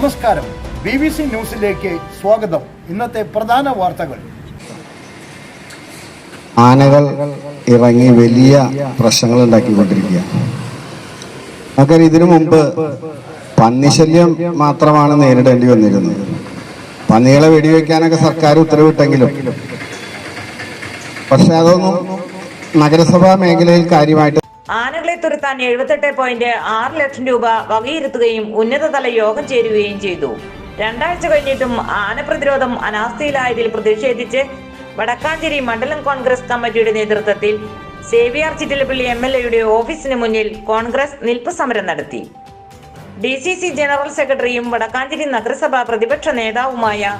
നമസ്കാരം. B B C ന്യൂസിലേക്ക് സ്വാഗതം. ഇന്നത്തെ പ്രധാന വാർത്തകൾ. ആനകൾ ഇറങ്ങി വലിയ പ്രശ്നങ്ങൾ ഉണ്ടാക്കിക്കൊണ്ടിരിക്കുക നമുക്കറിയാം ഇതിനു മുമ്പ് പന്നിശല്യം മാത്രമാണ് നേരിടേണ്ടി വന്നിരുന്നത്. പന്നികളെ വെടിവെക്കാനൊക്കെ സർക്കാർ ഉത്തരവിട്ടെങ്കിലും. പക്ഷെ അതൊന്നും നഗരസഭാ മേഖലയിൽ കാര്യമായിട്ട് ആനകളെ തുരത്താൻ എഴുപത്തെട്ട് പോയിന്റ് ആറ് ലക്ഷം രൂപ വകയിരുത്തുകയും ഉന്നതതല യോഗം ചേരുകയും ചെയ്തു. രണ്ടാഴ്ച കഴിഞ്ഞിട്ടും ആന പ്രതിരോധം അനാസ്ഥയിലായതിൽ പ്രതിഷേധിച്ച് വടക്കാഞ്ചേരി മണ്ഡലം കോൺഗ്രസ് കമ്മിറ്റിയുടെ നേതൃത്വത്തിൽ സേവിയാർ ചിറ്റിലപ്പള്ളി എം എൽ എയുടെ ഓഫീസിന് മുന്നിൽ കോൺഗ്രസ് നിൽപ്പ് സമരം നടത്തി. ഡി സി സി ജനറൽ സെക്രട്ടറിയും വടക്കാഞ്ചേരി നഗരസഭാ പ്രതിപക്ഷ നേതാവുമായ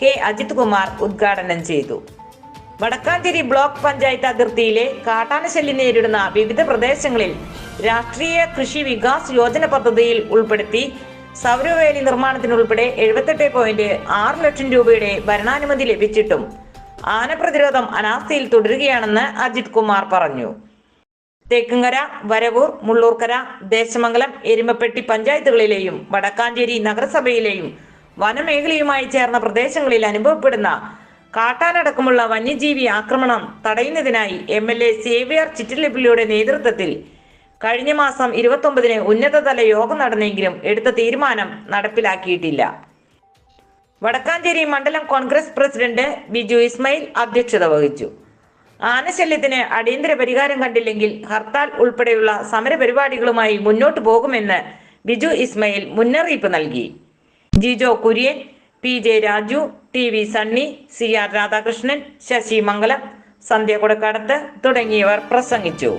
കെ. അജിത് കുമാർ ഉദ്ഘാടനം ചെയ്തു. വടക്കാഞ്ചേരി ബ്ലോക്ക് പഞ്ചായത്ത് അതിർത്തിയിലെ കാട്ടാനശല്യം നേരിടുന്ന വിവിധ പ്രദേശങ്ങളിൽ രാഷ്ട്രീയ കൃഷി വികാസ് യോജന പദ്ധതിയിൽ ഉൾപ്പെടുത്തി സൗരവേലി നിർമ്മാണത്തിനുൾപ്പെടെ എഴുപത്തെട്ട് പോയിന്റ് ആറ് ലക്ഷം രൂപയുടെ ഭരണാനുമതി ലഭിച്ചിട്ടും ആന പ്രതിരോധം അനാസ്ഥയിൽ തുടരുകയാണെന്ന് അജിത് കുമാർ പറഞ്ഞു. തേക്കുംകര വരവൂർ മുള്ളൂർക്കര ദേശമംഗലം എരുമപ്പെട്ടി പഞ്ചായത്തുകളിലെയും വടക്കാഞ്ചേരി നഗരസഭയിലെയും വനമേഖലയുമായി ചേർന്ന പ്രദേശങ്ങളിൽ അനുഭവപ്പെടുന്ന കാട്ടാനടക്കമുള്ള വന്യജീവി ആക്രമണം തടയുന്നതിനായി എം എൽ എ സേവിയർ ചിറ്റിലപ്പിള്ളിയുടെ നേതൃത്വത്തിൽ കഴിഞ്ഞ മാസം ഇരുപത്തൊമ്പതിന് ഉന്നതതല യോഗം നടന്നെങ്കിലും എടുത്ത തീരുമാനം നടപ്പിലാക്കിയിട്ടില്ല. വടക്കാഞ്ചേരി മണ്ഡലം കോൺഗ്രസ് പ്രസിഡന്റ് ബിജു ഇസ്മയിൽ അധ്യക്ഷത വഹിച്ചു. ആനശല്യത്തിന് അടിയന്തര പരിഹാരം കണ്ടില്ലെങ്കിൽ ഹർത്താൽ ഉൾപ്പെടെയുള്ള സമരപരിപാടികളുമായി മുന്നോട്ടു പോകുമെന്ന് ബിജു ഇസ്മയിൽ മുന്നറിയിപ്പ് നൽകി. Jijo Kurian P J Raju T V Sunny C R Radhakrishnan Sasi Mangalam Sandhya Kodakkadath തുടങ്ങിയവർ പ്രസംഗിച്ചു.